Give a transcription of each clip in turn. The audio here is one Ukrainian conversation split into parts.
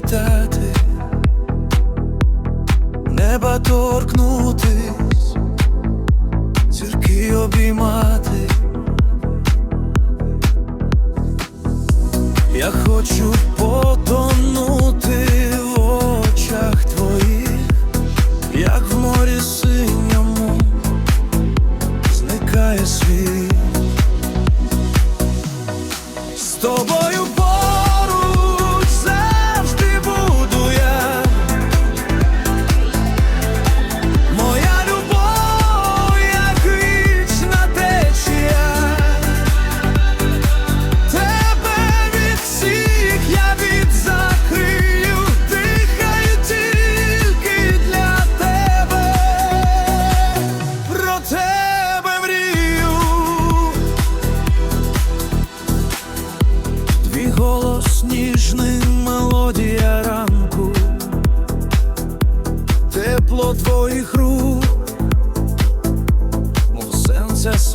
літати, неба торкнутись, зірки обіймати. Я хочу потонути в очах твоїх, як в морі синьому зникає світ. З тобою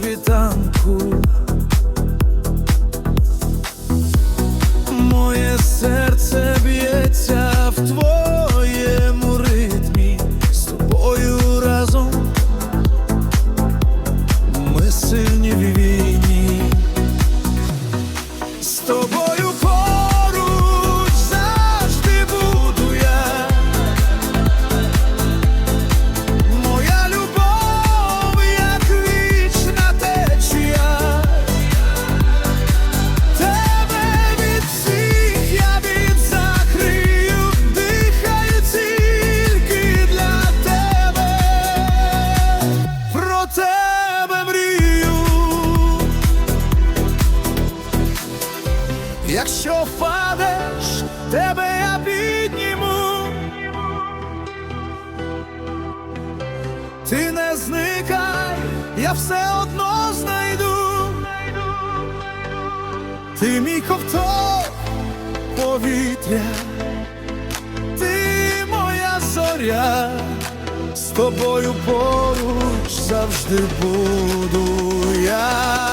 去当铺。Якщо впадеш, тебе я підніму. Ти не зникай, я все одно знайду. Ти мій ковток повітря, ти моя зоря, з тобою поруч завжди буду я.